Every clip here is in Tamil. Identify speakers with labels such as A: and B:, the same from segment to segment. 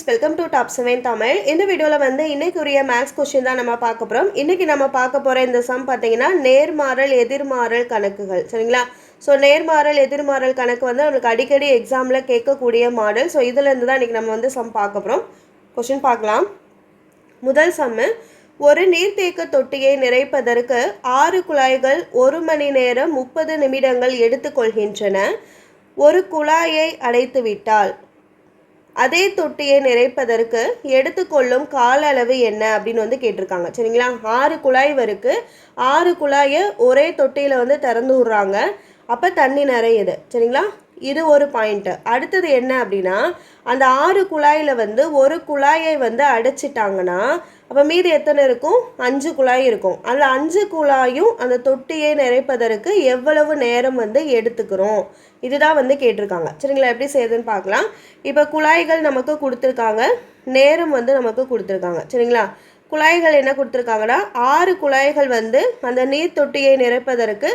A: Welcome to top seven Tamil இந்த வீடியோவில் வந்து இன்னைக்குரிய மேக்ஸ் கொஸ்டின் தான் நம்ம பார்க்க போகிறோம் இன்னைக்கு நம்ம பார்க்க போகிற இந்த சம் பார்த்தீங்கன்னா நேர்மாறல் எதிர்மாறல் கணக்குகள். சரிங்களா? ஸோ நேர்மாறல் எதிர்மாறல் கணக்கு வந்து நம்மளுக்கு அடிக்கடி எக்ஸாமில் கேட்கக்கூடிய மாடல் ஸோ இதுலேருந்து தான் இன்றைக்கி நம்ம வந்து சம் பார்க்க போகிறோம் கொஷின் பார்க்கலாம். முதல் சம்மு ஒரு நீர்த்தேக்க தொட்டியை நிறைப்பதற்கு ஆறு குழாய்கள் ஒரு மணி நேரம் முப்பது நிமிடங்கள் எடுத்துக்கொள்கின்றன. ஒரு குழாயை அடைத்துவிட்டால் அதே தொட்டியை நிறைப்பதற்கு எடுத்துக்கொள்ளும் கால அளவு என்ன அப்படின்னு வந்து கேட்டிருக்காங்க. சரிங்களா? ஆறு குழாய் வருக்கு ஆறு குழாயை ஒரே தொட்டியில் வந்து திறந்து விட்றாங்க. அப்போ தண்ணி நிறையுது. சரிங்களா? இது ஒரு பாயிண்ட்டு அடுத்தது என்ன அப்படின்னா அந்த ஆறு குழாயில் வந்து ஒரு குழாயை வந்து அடைச்சிட்டாங்கன்னா அப்போ மீதி எத்தனை இருக்கும்? அஞ்சு குழாய் இருக்கும். அந்த அஞ்சு குழாயும் அந்த தொட்டியை நிறைப்பதற்கு எவ்வளவு நேரம் வந்து எடுத்துக்கிறோம்? இதுதான் வந்து கேட்டிருக்காங்க. சரிங்களா? எப்படி செய்யுதுன்னு பார்க்கலாம். இப்போ குழாய்கள் நமக்கு கொடுத்துருக்காங்க. நேரம் வந்து நமக்கு கொடுத்துருக்காங்க. சரிங்களா? குழாய்கள் என்ன கொடுத்துருக்காங்கன்னா ஆறு குழாய்கள் வந்து அந்த நீர் தொட்டியை நிரப்பதற்கு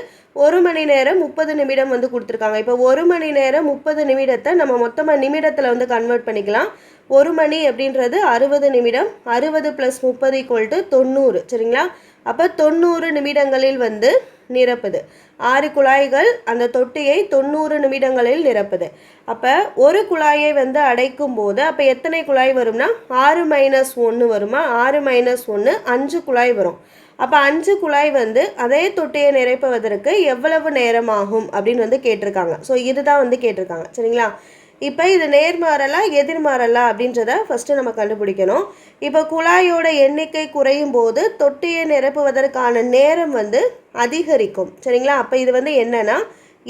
A: ஒரு மணி நேரம் முப்பது நிமிடம் வந்து கொடுத்துருக்காங்க. இப்போ ஒரு மணி நேரம் முப்பது நிமிடத்தை நம்ம மொத்தமாக நிமிடத்தில் வந்து கன்வெர்ட் பண்ணிக்கலாம். ஒரு மணி அப்படின்றது அறுபது நிமிடம். அறுபது ப்ளஸ் முப்பது ஈக்குவல் டு தொண்ணூறு. சரிங்களா? அப்போ தொண்ணூறு நிமிடங்களில் வந்து நிரப்புது. ஆறு குழாய்கள் அந்த தொட்டியை தொண்ணூறு நிமிடங்களில் நிரப்புது. அப்போ ஒரு குழாயை வந்து அடைக்கும் போது அப்போ எத்தனை குழாய் வரும்னா ஆறு மைனஸ் ஒன்று வருமா? ஆறு மைனஸ் ஒன்று அஞ்சு குழாய் வரும். அப்போ அஞ்சு குழாய் வந்து அதே தொட்டியை நிரப்புவதற்கு எவ்வளவு நேரம் ஆகும் அப்படின்னு வந்து கேட்டிருக்காங்க. ஸோ இதுதான் வந்து கேட்டிருக்காங்க. சரிங்களா? இப்போ இது நேர்மாறலா எதிர்மாறலா அப்படின்றத ஃபஸ்ட்டு நம்ம கண்டுபிடிக்கணும். இப்போ குழாயோட எண்ணிக்கை குறையும் போது தொட்டியை நிரப்புவதற்கான நேரம் வந்து அதிகரிக்கும். சரிங்களா? அப்போ இது வந்து என்னன்னா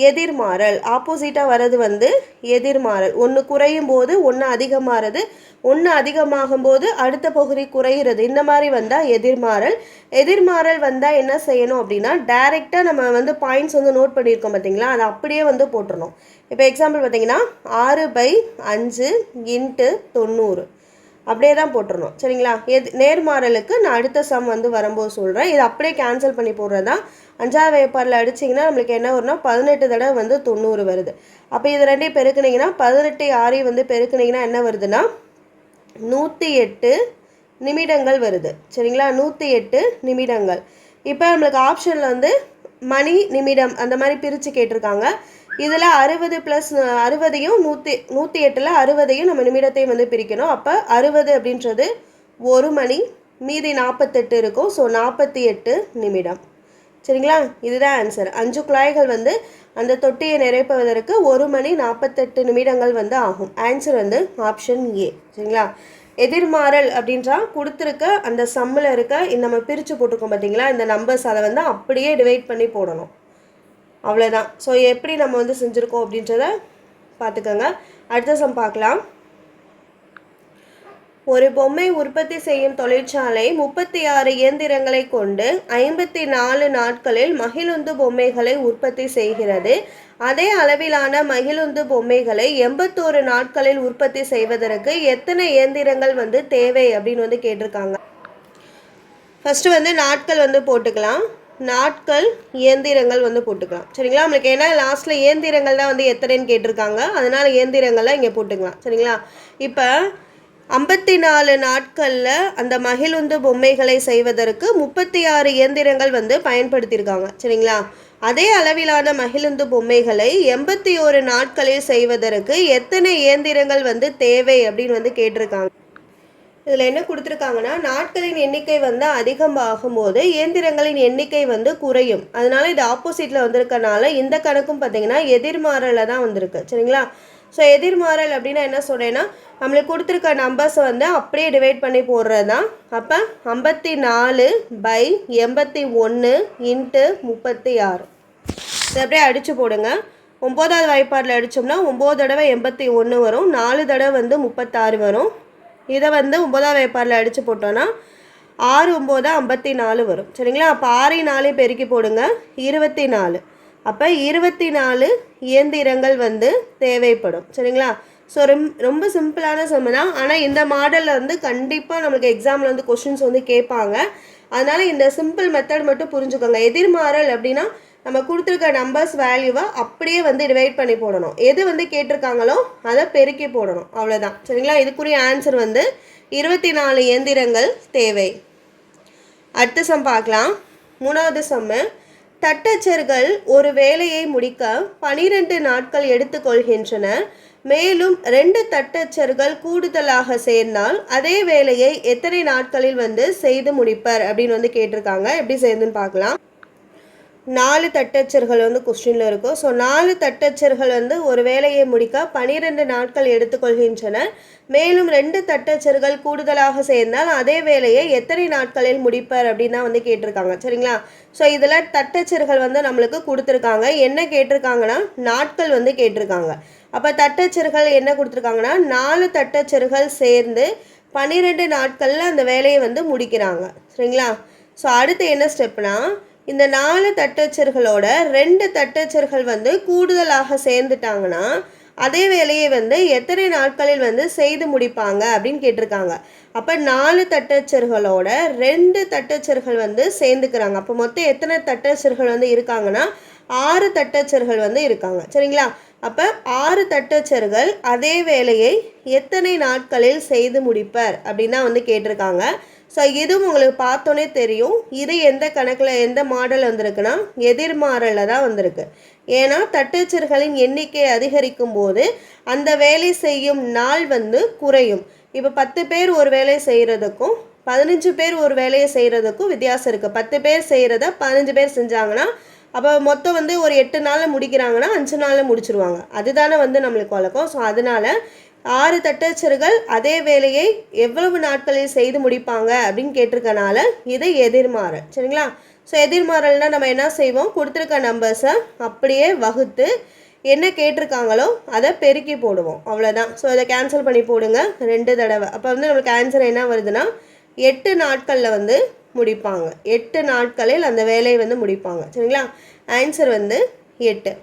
A: எதிர்மாறல். ஆப்போசிட்டாக வர்றது வந்து எதிர்மாறல். ஒன்று குறையும் போது ஒன்று அதிகமாகிறது ஒன்று அதிகமாகும் போது அடுத்த பகுதி குறைகிறது இந்த மாதிரி வந்தால் எதிர்மாறல். எதிர்மாறல் வந்தால் என்ன செய்யணும் அப்படின்னா டைரெக்டாக நம்ம வந்து பாயிண்ட்ஸ் வந்து நோட் பண்ணியிருக்கோம் பார்த்தீங்களா? அதை அப்படியே வந்து போட்டுருணும் இப்போ எக்ஸாம்பிள் பார்த்தீங்கன்னா ஆறு பை அஞ்சு இன்ட்டு தொண்ணூறு. அப்படியே தான் போட்டுருணும் சரிங்களா? எது நேர்மாறலுக்கு நான் அடுத்த சம் வந்து வரும்போது சொல்கிறேன் இது அப்படியே கேன்சல் பண்ணி போடுறது? தான் அஞ்சாவது வேப்பாரில் அடிச்சிங்கன்னா நம்மளுக்கு என்ன வரும்னா பதினெட்டு தடவை வந்து தொண்ணூறு வருது. அப்போ இது ரெண்டையும் பெருக்குனிங்கன்னா பதினெட்டு ஆறையும் வந்து பெருக்குனிங்கன்னா என்ன வருதுன்னா நூற்றி எட்டு நிமிடங்கள் வருது. சரிங்களா? நூற்றி எட்டு நிமிடங்கள். இப்போ நம்மளுக்கு ஆப்ஷனில் வந்து மணி நிமிடம் அந்த மாதிரி பிரித்து கேட்டிருக்காங்க. இதில் அறுபது ப்ளஸ் அறுபதையும் நூற்றி நூற்றி எட்டில் அறுபதையும் நம்ம நிமிடத்தையும் வந்து பிரிக்கணும். அப்போ அறுபது அப்படின்றது ஒரு மணி மீதி நாற்பத்தெட்டு இருக்கும். ஸோ நாற்பத்தி எட்டு நிமிடம். சரிங்களா? இதுதான் ஆன்சர் அஞ்சு குழாய்கள் வந்து அந்த தொட்டியை நிறைப்பதற்கு ஒரு மணி நாற்பத்தெட்டு நிமிடங்கள் வந்து ஆகும். ஆன்சர் வந்து ஆப்ஷன் ஏ சரிங்களா? எதிர்மாறல் அப்படின்றா கொடுத்துருக்க அந்த சம்மில் இருக்க இந்த நம்ம பிரித்து போட்டிருக்கோம் பார்த்தீங்களா இந்த நம்பர்ஸ் அதை வந்து அப்படியே டிவைட் பண்ணி போடணும். அவ்வளோதான் ஸோ எப்படி நம்ம வந்து செஞ்சுருக்கோம் அப்படின்றத பார்த்துக்கோங்க. அடுத்த சம் பார்க்கலாம். ஒரு பொம்மை உற்பத்தி செய்யும் தொழிற்சாலை முப்பத்தி ஆறு இயந்திரங்களை கொண்டு ஐம்பத்தி நாலு நாட்களில் மகிழுந்து பொம்மைகளை உற்பத்தி செய்கிறது. அதே அளவிலான மகிழுந்து பொம்மைகளை எண்பத்தோரு நாட்களில் உற்பத்தி செய்வதற்கு எத்தனை இயந்திரங்கள் வந்து தேவை அப்படின்னு வந்து கேட்டிருக்காங்க. ஃபஸ்ட்டு வந்து நாட்கள் வந்து போட்டுக்கலாம். நாட்கள் இயந்திரங்கள் வந்து போட்டுக்கலாம். சரிங்களா? நம்மளுக்கு ஏன்னா லாஸ்ட்டில் இயந்திரங்கள் தான் வந்து எத்தனைன்னு கேட்டிருக்காங்க. அதனால் இயந்திரங்கள்லாம் இங்கே போட்டுக்கலாம். சரிங்களா? இப்போ ஐம்பத்தி நாலு நாட்களில் அந்த மகிழுந்து பொம்மைகளை செய்வதற்கு முப்பத்தி ஆறு இயந்திரங்கள் வந்து பயன்படுத்தியிருக்காங்க. சரிங்களா? அதே அளவிலான மகிழுந்து பொம்மைகளை எண்பத்தி ஒரு நாட்களில் செய்வதற்கு எத்தனை இயந்திரங்கள் வந்து தேவை அப்படின்னு வந்து கேட்டிருக்காங்க. இதில் என்ன கொடுத்துருக்காங்கன்னா நாட்களின் எண்ணிக்கை வந்து அதிகமாகும் போது இயந்திரங்களின் எண்ணிக்கை வந்து குறையும். அதனால இது ஆப்போசிட்டில் வந்திருக்கனால இந்த கணக்கும் பார்த்தீங்கன்னா எதிர்மாறலில் தான் வந்திருக்கு. சரிங்களா? ஸோ எதிர்மாறல் அப்படின்னா என்ன சொல்கிறேன்னா நம்மளுக்கு கொடுத்துருக்க நம்பர்ஸை வந்து அப்படியே டிவைட் பண்ணி போடுறது தான் அப்போ ஐம்பத்தி நாலு பை எண்பத்தி ஒன்று இன்ட்டு முப்பத்தி ஆறு. இதை அப்படியே அடித்து போடுங்க. ஒம்போதாவது வாய்ப்பாடில் அடித்தோம்னா ஒம்பது தடவை எண்பத்தி ஒன்று வரும் நாலு தடவை வந்து முப்பத்தாறு வரும். இதை வந்து ஒம்பதாவது வேப்பாரில் அடித்து போட்டோன்னா ஆறு ஒம்போதா ஐம்பத்தி நாலு வரும். சரிங்களா? அப்போ ஆறை நாலு பெருக்கி போடுங்க. இருபத்தி நாலு அப்போ இருபத்தி நாலு இயந்திரங்கள் வந்து தேவைப்படும். சரிங்களா? ஸோ ரொம் ரொம்ப சிம்பிளான சம் தான். ஆனால் இந்த மாடலில் வந்து கண்டிப்பாக நம்மளுக்கு எக்ஸாமில் வந்து கொஷின்ஸ் வந்து கேட்பாங்க. அதனால் இந்த சிம்பிள் மெத்தட் மட்டும் புரிஞ்சுக்கோங்க. எதிர்மாறல் அப்படின்னா நம்ம கொடுத்துருக்க நம்பர்ஸ் வேல்யூவை அப்படியே வந்து டிவைட் பண்ணி போடணும். எது வந்து கேட்டிருக்காங்களோ அதை பெருக்கி போடணும். அவ்வளோதான் சரிங்களா? இதுக்குரிய ஆன்சர் வந்து இருபத்தி நாலு இயந்திரங்கள் தேவை. அடுத்த சம் பார்க்கலாம். மூணாவது சம்மு தட்டச்சர்கள் ஒரு வேலையை முடிக்க பனிரெண்டு நாட்கள் எடுத்துக்கொள்கின்றன மேலும் ரெண்டு தட்டச்சர்கள் கூடுதலாக சேர்ந்தால் அதே வேலையை எத்தனை நாட்களில் வந்து செய்து முடிப்பர் அப்படின்னு வந்து கேட்டிருக்காங்க. எப்படி செய்யுதுன்னு பார்க்கலாம். நாலு தட்டச்சர்கள் வந்து கொஸ்டினில் இருக்கும். ஸோ நாலு தட்டச்சர்கள் வந்து ஒரு வேலையை முடிக்க பனிரெண்டு நாட்கள் எடுத்துக்கொள்கின்றன. மேலும் ரெண்டு தட்டச்சர்கள் கூடுதலாக சேர்ந்தால் அதே வேலையை எத்தனை நாட்களில் முடிப்பர் அப்படின்னு தான் வந்து கேட்டிருக்காங்க. சரிங்களா? ஸோ இதில் தட்டச்சர்கள் வந்து நம்மளுக்கு கொடுத்துருக்காங்க. என்ன கேட்டிருக்காங்கன்னா நாட்கள் வந்து கேட்டிருக்காங்க. அப்போ தட்டச்சர்கள் என்ன கொடுத்துருக்காங்கன்னா நாலு தட்டச்சர்கள் சேர்ந்து பன்னிரெண்டு நாட்களில் அந்த வேலையை வந்து முடிக்கிறாங்க. சரிங்களா? ஸோ அடுத்து என்ன ஸ்டெப்னா இந்த நாலு தட்டச்சர்களோட ரெண்டு தட்டச்சர்கள் வந்து கூடுதலாக சேர்ந்துட்டாங்கன்னா அதே வேலையை வந்து எத்தனை நாட்களில் வந்து செய்து முடிப்பாங்க அப்படின்னு கேட்டிருக்காங்க. அப்போ நாலு தட்டச்சர்களோட ரெண்டு தட்டச்சர்கள் வந்து சேர்ந்துக்கிறாங்க. அப்போ மொத்தம் எத்தனை தட்டச்சர்கள் வந்து இருக்காங்கன்னா ஆறு தட்டச்சர்கள் வந்து இருக்காங்க. சரிங்களா? அப்போ ஆறு தட்டச்சர்கள் அதே வேலையை எத்தனை நாட்களில் செய்து முடிப்பர் அப்படின்னா வந்து கேட்டிருக்காங்க. ஸோ இதுவும் உங்களுக்கு பார்த்தோன்னே தெரியும். இது எந்த கணக்கில் எந்த மாடல் வந்திருக்குன்னா எதிர்மாறலில் தான் வந்திருக்கு. ஏன்னா தட்டச்சர்களின் எண்ணிக்கை அதிகரிக்கும் போது அந்த வேலை செய்யும் நாள் வந்து குறையும். இப்போ பத்து பேர் ஒரு வேலை செய்கிறதுக்கும் பதினஞ்சு பேர் ஒரு வேலையை செய்கிறதுக்கும் வித்தியாசம் இருக்குது பத்து பேர் செய்கிறத பதினஞ்சு பேர் செஞ்சாங்கன்னா அப்போ மொத்தம் வந்து ஒரு எட்டு நாளில் முடிக்கிறாங்கன்னா அஞ்சு நாளில் முடிச்சிருவாங்க. அதுதானே வந்து நம்மளுக்கு வழக்கம். ஸோ அதனால் ஆறு தட்டச்சர்கள் அதே வேலையை எவ்வளவு நாட்களில் செய்து முடிப்பாங்க அப்படின்னு கேட்டிருக்கனால இது எதிர்மாறல் சரிங்களா? ஸோ எதிர்மாறல்னால் நம்ம என்ன செய்வோம்? கொடுத்துருக்க நம்பர்ஸை அப்படியே வகுத்து என்ன கேட்டிருக்காங்களோ அதை பெருக்கி போடுவோம். அவ்வளோதான் ஸோ அதை கேன்சல் பண்ணி போடுங்க. ரெண்டு தடவை. அப்போ வந்து நம்மளுக்கு ஆன்சர் என்ன வருதுன்னா எட்டு நாட்களில் வந்து முடிப்பாங்க. எட்டு நாட்களில் அந்த வேலையை வந்து முடிப்பாங்க. சரிங்களா? ஆன்சர் வந்து எட்டு.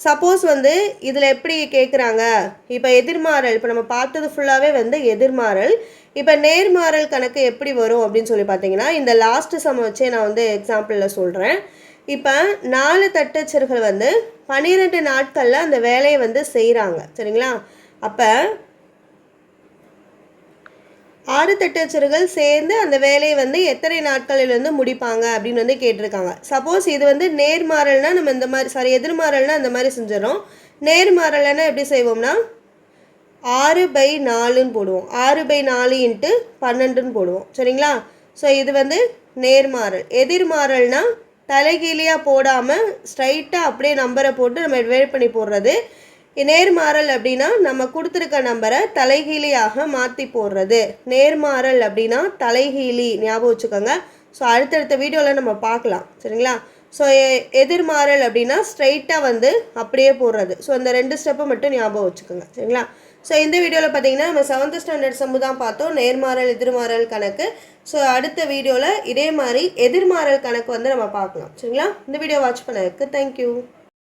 A: சப்போஸ் வந்து இதில் எப்படி கேட்குறாங்க இப்போ எதிர்மாறல் இப்போ நம்ம பார்த்தது ஃபுல்லாகவே வந்து எதிர்மாறல். இப்போ நேர்மாறல் கணக்கு எப்படி வரும் அப்படின்னு சொல்லி பார்த்தீங்கன்னா இந்த லாஸ்ட் சம் வச்சே நான் வந்து எக்ஸாம்பிளில் சொல்கிறேன் இப்போ நாலு தட்டச்சர்கள் வந்து பன்னிரெண்டு நாட்களில் அந்த வேலையை வந்து செய்கிறாங்க சரிங்களா? அப்போ ஆறு தட்டச்சர்கள் சேர்ந்து அந்த வேலையை வந்து எத்தனை நாட்களில் வந்து முடிப்பாங்க அப்படின்னு வந்து கேட்டிருக்காங்க. சப்போஸ் இது வந்து நேர்மாறல்னா நம்ம இந்த மாதிரி சாரி எதிர்மாறல்னா இந்த மாதிரி செஞ்சிடறோம். நேர்மாறல்னா எப்படி செய்வோம்னா ஆறு பை நாலுன்னு போடுவோம். ஆறு பை நாலு இன்ட்டு பன்னெண்டுன்னு போடுவோம். சரிங்களா? ஸோ இது வந்து நேர்மாறல். எதிர்மாறல்னா தலைகீழியாக போடாமல் ஸ்ட்ரைட்டாக அப்படியே நம்பரை போட்டு நம்ம டிவைட் பண்ணி போடுறது. நேர்மாறல் அப்படின்னா நம்ம கொடுத்துருக்க நம்பரை தலைகீழியாக மாற்றி போடுறது. நேர்மாறல் அப்படின்னா தலைகீழி ஞாபகம் வச்சுக்கோங்க. ஸோ அடுத்தடுத்த வீடியோவில் நம்ம பார்க்கலாம். சரிங்களா? ஸோ எதிர்மாறல் அப்படின்னா ஸ்ட்ரைட்டாக வந்து அப்படியே போடுறது. ஸோ அந்த ரெண்டு ஸ்டெப்பை மட்டும் ஞாபகம் வச்சுக்கோங்க. சரிங்களா? ஸோ இந்த வீடியோவில் பார்த்தீங்கன்னா நம்ம செவன்த் ஸ்டாண்டர்ட் சம்மு தான் பார்த்தோம். நேர்மாறல் எதிர்மாறல் கணக்கு. ஸோ அடுத்த வீடியோவில் இதே மாதிரி எதிர்மாறல் கணக்கு வந்து நம்ம பார்க்கலாம். சரிங்களா? இந்த வீடியோ வாட்ச் பண்ணதுக்கு தேங்க்யூ